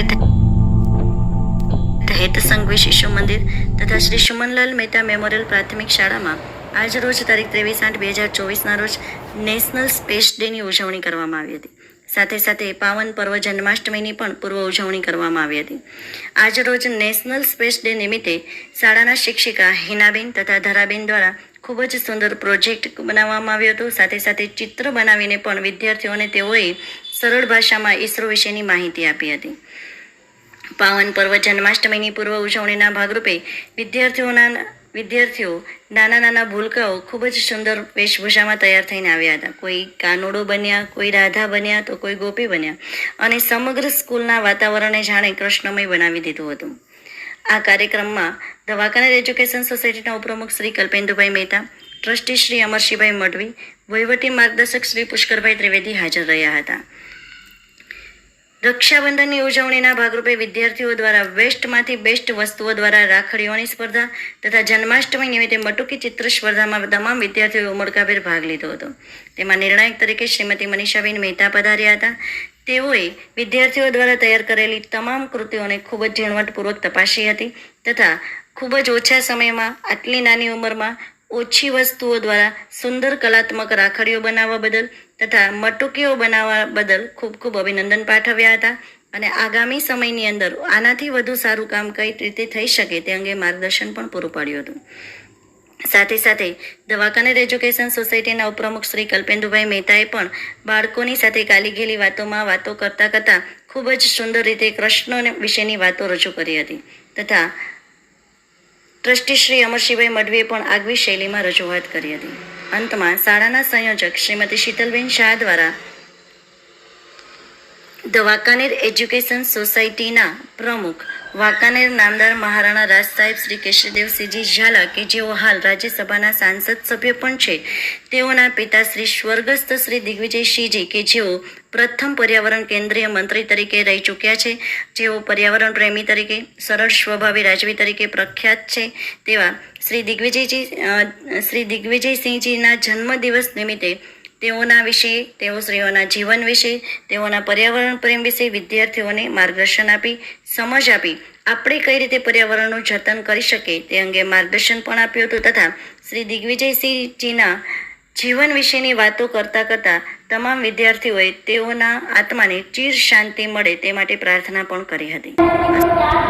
આયોજિત હેતસંઘવી શિશુ મંદિર તથા શ્રી સુમનલાલ મહેતા મેમોરિયલ પ્રાથમિક શાળામાં આજ રોજ તારીખ ત્રેવીસ આઠ બે હજાર ચોવીસના રોજ નેશનલ સ્પેસ ડેની ઉજવણી કરવામાં આવી હતી. સાથે સાથે પાવન પર્વ જન્માષ્ટમીની પણ પૂર્વ ઉજવણી કરવામાં આવી હતી. આજ રોજ નેશનલ સ્પેસ ડે નિમિત્તે શાળાના શિક્ષિકા હિનાબેન તથા ધરાબેન દ્વારા ખૂબ જ સુંદર પ્રોજેક્ટ બનાવવામાં આવ્યો હતો. સાથે સાથે ચિત્ર બનાવીને પણ વિદ્યાર્થીઓને તેઓએ સરળ ભાષામાં ઈસરો વિશેની માહિતી આપી હતી. પાવન પર્વ, જન્માષ્ટમીની પૂર્વ ઉજવણીના ભાગરૂપે વિદ્યાર્થીઓના વિદ્યાર્થીઓ નાના નાના ભૂલકાઓ ખૂબ જ સુંદર વેશભૂષામાં તૈયાર થઈને આવ્યા હતા. કોઈ કાનોડો બન્યા, કોઈ રાધા બન્યા, તો કોઈ ગોપી બન્યા અને સમગ્ર સ્કૂલના વાતાવરણને જાણે કૃષ્ણમય બનાવી દીધું હતું. આ કાર્યક્રમમાં દવાખાના એજ્યુકેશન સોસાયટીના ઉપપ્રમુખ શ્રી કલ્પેન્દુભાઈ મહેતા, ટ્રસ્ટી શ્રી અમરશીભાઈ મઢવી, વહીવટી માર્ગદર્શક શ્રી પુષ્કરભાઈ ત્રિવેદી હાજર રહ્યા હતા. રક્ષાબંધનની ઉજવણીના ભાગરૂપે વિદ્યાર્થીઓ દ્વારા વેસ્ટમાંથી બેસ્ટ વસ્તુઓ દ્વારા રાખડીઓની સ્પર્ધા તથા જન્માષ્ટમી નિમિત્તે મટુકી ચિત્ર સ્પર્ધામાં તમામ વિદ્યાર્થીઓએ ઉમળકાભેર ભાગ લીધો હતો. તેમાં નિર્ણાયક તરીકે શ્રીમતી મનીષાબેન મહેતા પધાર્યા હતા. તેઓએ વિદ્યાર્થીઓ દ્વારા તૈયાર કરેલી તમામ કૃતિઓને ખૂબ જ ઝીણવટપૂર્વક તપાસી હતી તથા ખૂબ જ ઓછા સમયમાં આટલી નાની ઉંમરમાં ઓછી વસ્તુઓ દ્વારા સુંદર કલાત્મક રાખડીઓ બનાવવા બદલ તથા મટુકીઓ બનાવવા બદલ ખૂબ ખૂબ અભિનંદન પાઠવ્યા હતા અને આગામી સમયની અંદર આનાથી વધુ સારું કામ કઈ રીતે થઈ શકે તે અંગે માર્ગદર્શન પણ પૂરું પાડ્યું હતું. સાથે સાથે ધ એજ્યુકેશન સોસાયટીના ઉપપ્રમુખ શ્રી કલ્પેન્દુભાઈ મહેતાએ પણ બાળકોની સાથે કાલી ગયેલી વાતોમાં વાતો કરતા કરતા ખૂબ જ સુંદર રીતે કૃષ્ણ વિશેની વાતો રજૂ કરી હતી. તથા ટ્રસ્ટી શ્રી અમરસિંહભાઈ મડવીએ પણ આગવી શૈલીમાં રજૂઆત કરી હતી. અંતમાં શાળાના સંયોજક શ્રીમતી શીતલબેન શાહ દ્વારા ધ વાંકાનેર એજ્યુકેશન સોસાયટીના પ્રમુખ વાંકાનેર નામદાર મહારાણા રાજ સાહેબ શ્રી કેશરીદેવસિંહજી ઝાલા કે જેઓ હાલ રાજ્યસભાના સાંસદ સભ્ય પણ છે, તેઓના પિતા શ્રી સ્વર્ગસ્થ શ્રી દિગ્વિજયસિંહજી કે જેઓ પ્રથમ પર્યાવરણ કેન્દ્રીય મંત્રી તરીકે રહી ચૂક્યા છે, જેઓ પર્યાવરણ પ્રેમી તરીકે, સરળ સ્વભાવી રાજવી તરીકે પ્રખ્યાત છે, તેવા શ્રી દિગ્વિજયજી શ્રી દિગ્વિજયસિંહજીના જન્મદિવસ નિમિત્તે તેઓના વિશે, તેઓ શ્રીઓના જીવન વિશે, તેઓના પર્યાવરણ પ્રેમ વિશે વિદ્યાર્થીઓને માર્ગદર્શન આપી, સમજ આપી, આપણે કઈ રીતે પર્યાવરણનું જતન કરી શકીએ તે અંગે માર્ગદર્શન પણ આપ્યું હતું તથા શ્રી દિગ્વિજયસિંહજીના જીવન વિશેની વાતો કરતાં કરતાં તમામ વિદ્યાર્થીઓએ તેઓના આત્માને ચીર શાંતિ મળે તે માટે પ્રાર્થના પણ કરી હતી.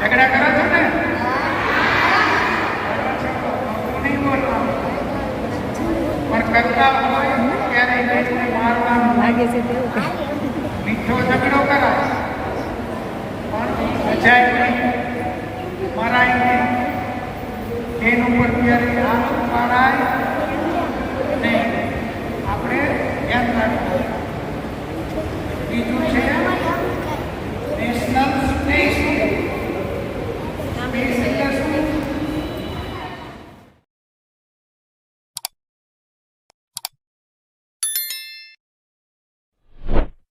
ઝઘડા કરો છો ને પણ કરતા હોય ત્યારે દેશને મારવા લાગે છે તેવું મીઠો ઝઘડો કરાય પણ સજાય નહીં મરાય નહીં એન ઉપર ત્યારે આ પાડાય નહીં આપણે ધ્યાન રાખીએ